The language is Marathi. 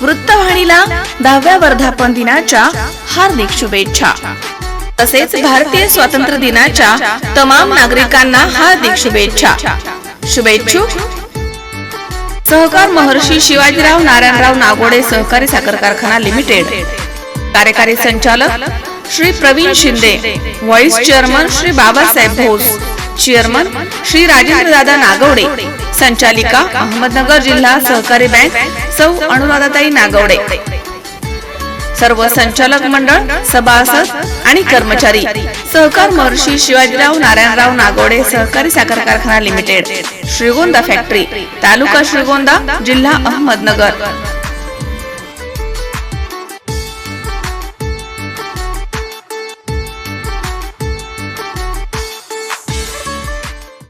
वृत्तवाहिनीला दहाव्या वर्धापन दिनाच्या हार्दिक शुभेच्छा. तसेच भारतीय स्वातंत्र्य दिनाच्या तमाम नागरिकांना हार्दिक शुभेच्छा. शुभेच्छुक. सहकार महर्षी शिवाजीराव नारायणराव नागोडे सहकारी साखर कारखाना लिमिटेड. कार्यकारी संचालक Shri Pravin Shinde. Vice chairman Shri Babasaheb Bhos. Chairman Shri Rajendra Dada Nagawade. संचालिका अहमदनगर जिल्हा सहकारी बँक सौ अनुराधाताई नागवडे. सर्व संचालक मंडळ सभासद आणि कर्मचारी सहकार महर्षी शिवाजीराव नारायणराव नागोडे सहकारी साखर कारखाना लिमिटेड श्रीगोंदा फॅक्टरी तालुका श्रीगोंदा जिल्हा अहमदनगर.